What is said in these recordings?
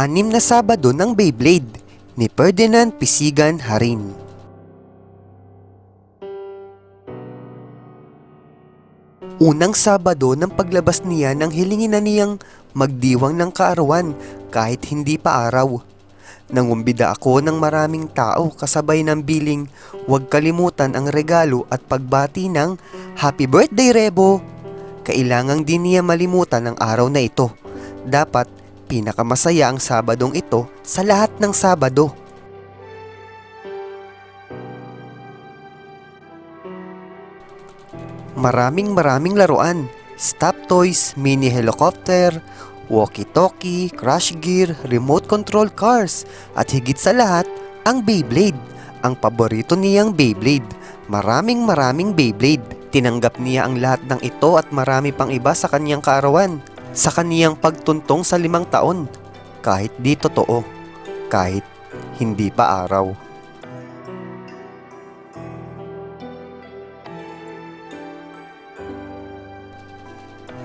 Anim na Sabado ng Beyblade ni Ferdinand Pisigan Harin. Unang Sabado ng paglabas niya nang hilingin na niyang magdiwang ng kaarawan kahit hindi pa araw. Nangumbida ako ng maraming tao kasabay ng biling huwag kalimutan ang regalo at pagbati ng Happy Birthday Rebo! Kailangang di niya malimutan ang araw na ito. Dapat pinakamasaya ang Sabadong ito sa lahat ng Sabado. Maraming maraming laruan. Stop toys, mini helicopter, walkie-talkie, crash gear, remote control cars, at higit sa lahat, ang Beyblade. Ang paborito niyang Beyblade. Maraming maraming Beyblade. Tinanggap niya ang lahat ng ito at marami pang iba sa kanyang kaarawan. Sa kaniyang pagtuntong sa limang taon. Kahit di totoo. Kahit hindi pa araw.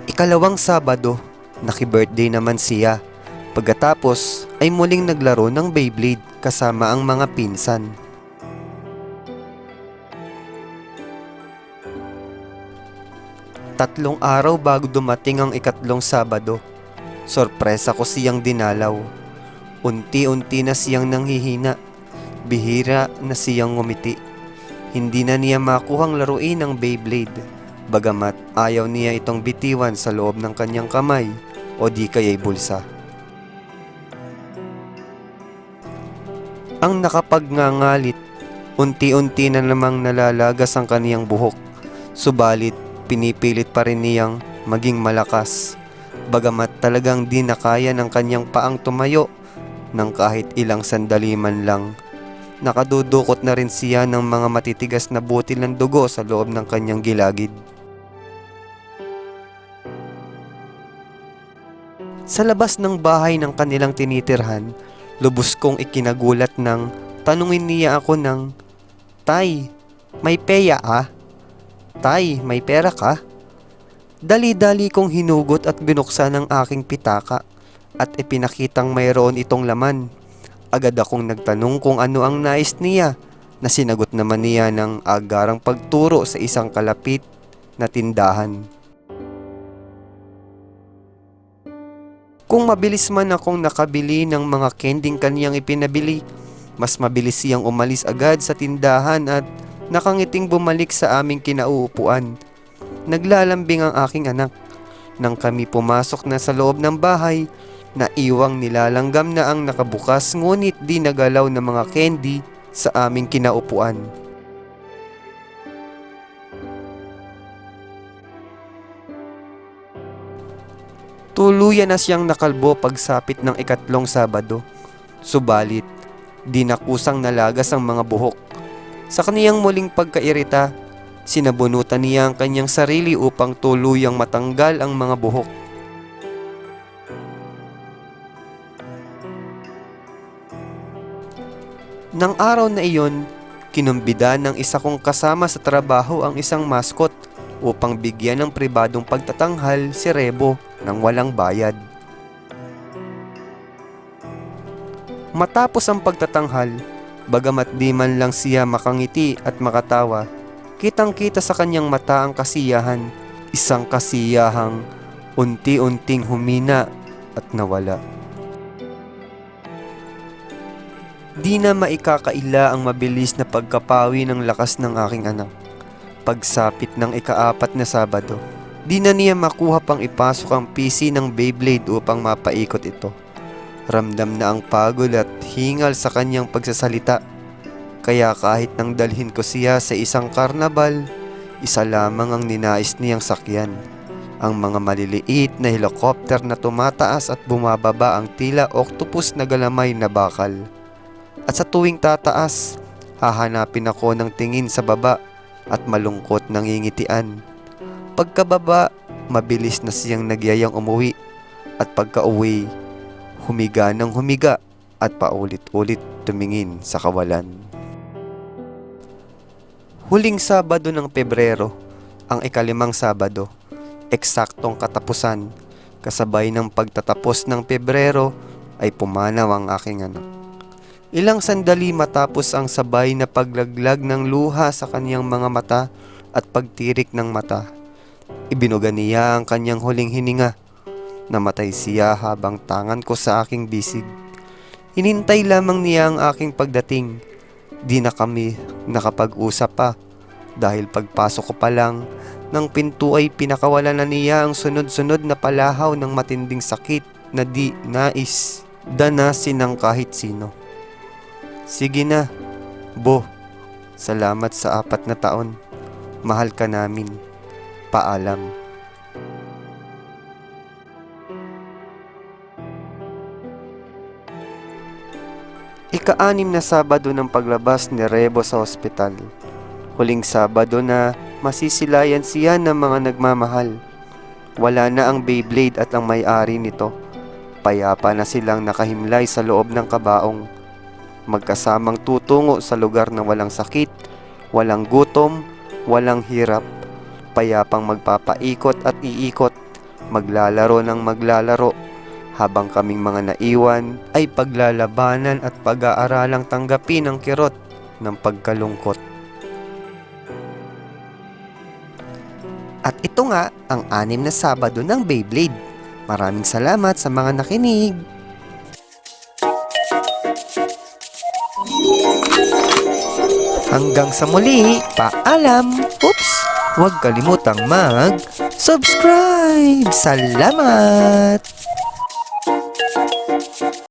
Ikalawang Sabado, naki-birthday naman siya. Pagkatapos ay muling naglaro ng Beyblade kasama ang mga pinsan. Tatlong araw bago dumating ang ikatlong Sabado, sorpresa ko siyang dinalaw. Unti-unti na siyang nanghihina, bihira na siyang ngumiti. Hindi na niya makuhang laruin ang Beyblade, bagamat ayaw niya itong bitiwan sa loob ng kanyang kamay o di kaya'y bulsa. Ang nakapagngangalit, unti-unti na namang nalalagas ang kaniyang buhok. Subalit, pinipilit pa rin niyang maging malakas. Bagamat talagang di na kaya ng kanyang paang tumayo ng kahit ilang sandali man lang. Nakadudukot na rin siya ng mga matitigas na butil ng dugo sa loob ng kanyang gilagid. Sa labas ng bahay ng kanilang tinitirhan, lubos kong ikinagulat ng tanungin niya ako ng, Tay, may peya ah? Tay, may pera ka? Dali-dali kong hinugot at binuksan ang aking pitaka at ipinakitang mayroon itong laman. Agad akong nagtanong kung ano ang nais niya na sinagot naman niya ng agarang pagturo sa isang kalapit na tindahan. Kung mabilis man akong nakabili ng mga kending kaniyang ipinabili, mas mabilis siyang umalis agad sa tindahan at nakangiting bumalik sa aming kinauupuan. Naglalambing ang aking anak. Nang kami pumasok na sa loob ng bahay, naiwang nilalanggam na ang nakabukas ngunit di nagalaw na mga candy sa aming kinaupuan. Tuluyan na siyang nakalbo pagsapit ng ikatlong Sabado. Subalit, di nakusang nalagas ang mga buhok. Sa kaniyang muling pagkairita, sinabunutan niya ang kanyang sarili upang tuluyang matanggal ang mga buhok. Nang araw na iyon, kinumbida ng isa kong kasama sa trabaho ang isang mascot upang bigyan ng pribadong pagtatanghal si Rebo nang walang bayad. Matapos ang pagtatanghal, bagamat di man lang siya makangiti at makatawa, kitang-kita sa kanyang mata ang kasiyahan, isang kasiyahang unti-unting humina at nawala. Di na maikakaila ang mabilis na pagkapawi ng lakas ng aking anak. Pagsapit ng ikaapat na Sabado, di na niya makuha pang ipasok ang PC ng Beyblade upang mapaikot ito. Ramdam na ang pagod at hingal sa kanyang pagsasalita. Kaya kahit nang dalhin ko siya sa isang karnabal, isa lamang ang ninais niyang sakyan. Ang mga maliliit na helicopter na tumataas at bumababa ang tila octopus na galamay na bakal. At sa tuwing tataas, hahanapin ako ng tingin sa baba at malungkot nangingitian. Pagkababa, mabilis na siyang nagyayang umuwi at pagka-uwi, humiga ng humiga at paulit-ulit tumingin sa kawalan. Huling Sabado ng Pebrero, ang ikalimang Sabado, eksaktong katapusan, kasabay ng pagtatapos ng Pebrero, ay pumanaw ang aking anak. Ilang sandali matapos ang sabay na paglaglag ng luha sa kanyang mga mata at pagtirik ng mata. Ibinuga niya ang kanyang huling hininga. Namatay siya habang tangan ko sa aking bisig. Hinintay lamang niya ang aking pagdating. Di na kami nakapag-usap pa dahil pagpasok ko pa lang ng pinto ay pinakawala na niya ang sunod-sunod na palahaw ng matinding sakit na di nais danasin ng kahit sino. Sige na, Bo. Salamat sa apat na taon. Mahal ka namin. Paalam. Ika-anim na Sabado ng paglabas ni Rebo sa ospital. Huling Sabado na masisilayan siya ng mga nagmamahal. Wala na ang Beyblade at ang may-ari nito. Payapa na silang nakahimlay sa loob ng kabaong. Magkasamang tutungo sa lugar na walang sakit, walang gutom, walang hirap. Payapang magpapaikot at iikot, maglalaro ng maglalaro. Habang kaming mga naiwan ay paglalabanan at pag-aaralang tanggapin ang kirot ng pagkalungkot. At ito nga ang anim na Sabado ng Beyblade. Maraming salamat sa mga nakinig. Hanggang sa muli, paalam! Oops! Huwag kalimutang mag-subscribe! Salamat!